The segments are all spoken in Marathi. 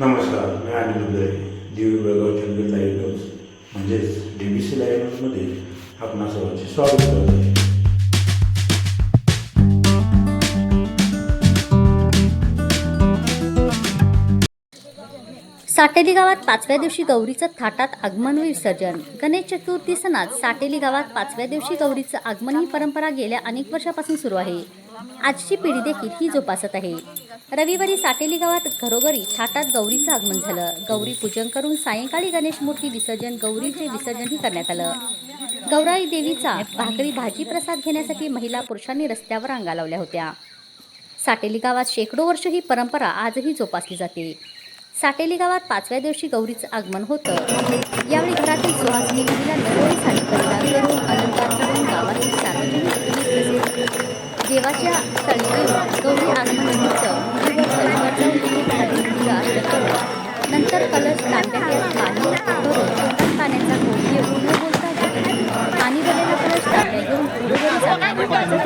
नमस्कार मी अनिल उदय दिव बेळगाव चंदन लाईव्ह न्यूज म्हणजेच डी बी सी लाईव्ह न्यूजमध्ये आपणा सर्वांचे स्वागत करत. आहे साटेली गावात पाचव्या दिवशी गौरीचं थाटात आगमन व विसर्जन. गणेश चतुर्थी सणात साटेली गावात पाचव्या दिवशी गौरीचं आगमन ही परंपरा गेल्या अनेक वर्षापासून सुरू आहे. आजची पिढी देखील ही जोपासत आहे. रविवारी साटेली गावात घरोघरी थाटात गौरीचं आगमन झालं. गौरी पूजन करून सायंकाळी गणेश मूर्ती विसर्जन गौरीचे विसर्जनही करण्यात आलं. गौराई देवीचा भाकरी भाजी प्रसाद घेण्यासाठी महिला पुरुषांनी रस्त्यावर रांगा लावल्या होत्या. साटेली गावात शेकडो वर्ष ही परंपरा आजही जोपासली जाते. साटेली गावात पाचव्या दिवशी गौरीचं आगमन होतं. यावेळी घरातील सुहासिनी मुलीला नवळी साडी परिधान करून अलंकार करून देवाच्या येऊन गौरी आगमनानिमित्त पूजा अर्चा करून नंतर कलश तांब्यात पाणी पाण्याचा घेऊन न बोलता पाणी भरलेला कलश तांब्या घेऊन वाजत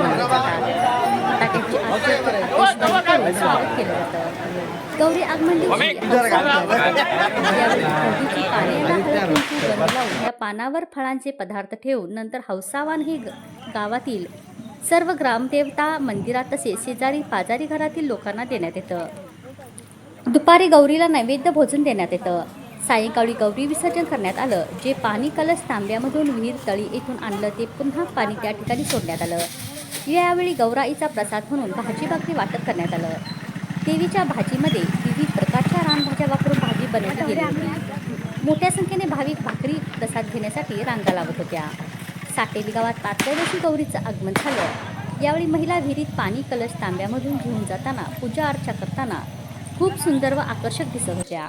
आरती करून स्वागत केलं जातं. गौरी आगमन दिवशी पानावर फळांचे पदार्थ ठेवून नंतर हौसावान हे गावातील सर्व ग्रामदेवता मंदिरात तसेच शेजारी पाजारी घरातील लोकांना देण्यात येतं. दुपारी गौरीला नैवेद्य भोजन देण्यात येतं. सायंकाळी गौरी विसर्जन करण्यात आलं जे पाणी कलश तांब्यामधून विहीर तळी येथून आणलं ते पुन्हा पाणी त्या ठिकाणी सोडण्यात आलं. यावेळी गौराईचा प्रसाद म्हणून भाजी भाकरी वाटप करण्यात आलं. देवीच्या भाजीमध्ये विविध प्रकारच्या रानभाज्या वापरून भाजी बनवली गेली होती. मोठ्या संख्येने भाविक भाकरी प्रसाद घेण्यासाठी रांगा लावत होत्या. साकेली गावात पाचव्या गौरीचं आगमन झालं. यावेळी महिला विहिरीत पाणी कलश तांब्यामधून घेऊन जाताना पूजा अर्चा करताना खूप सुंदर व आकर्षक दिसत होत्या.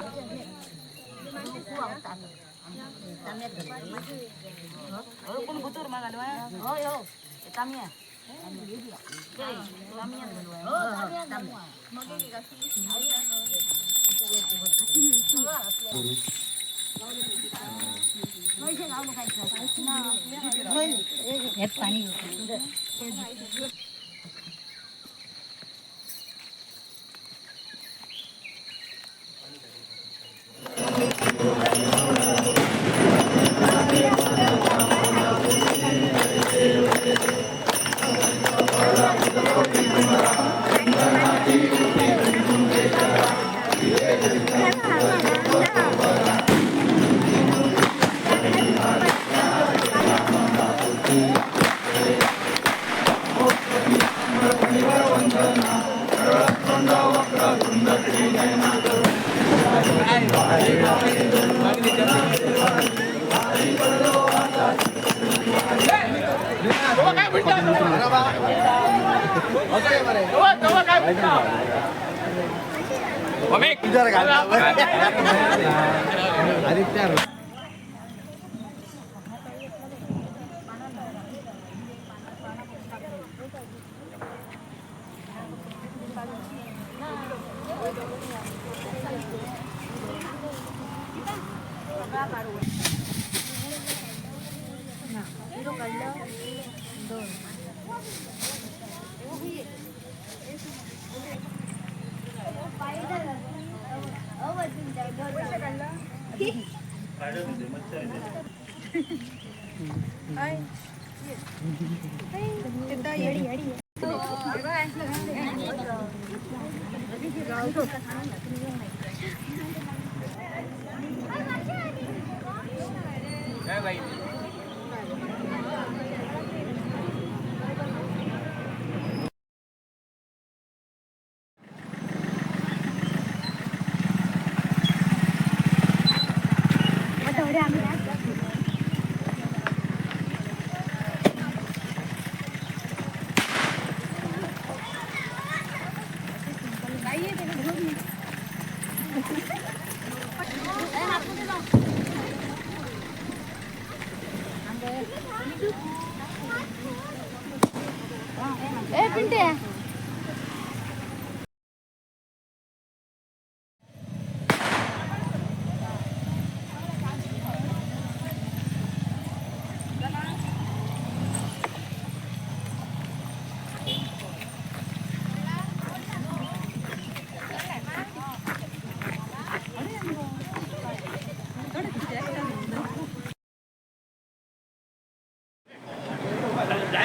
यात पाणी Thank you. काय म्हणता काय म्हणता आदित्य Gracias. Bye-bye. ए पिंटे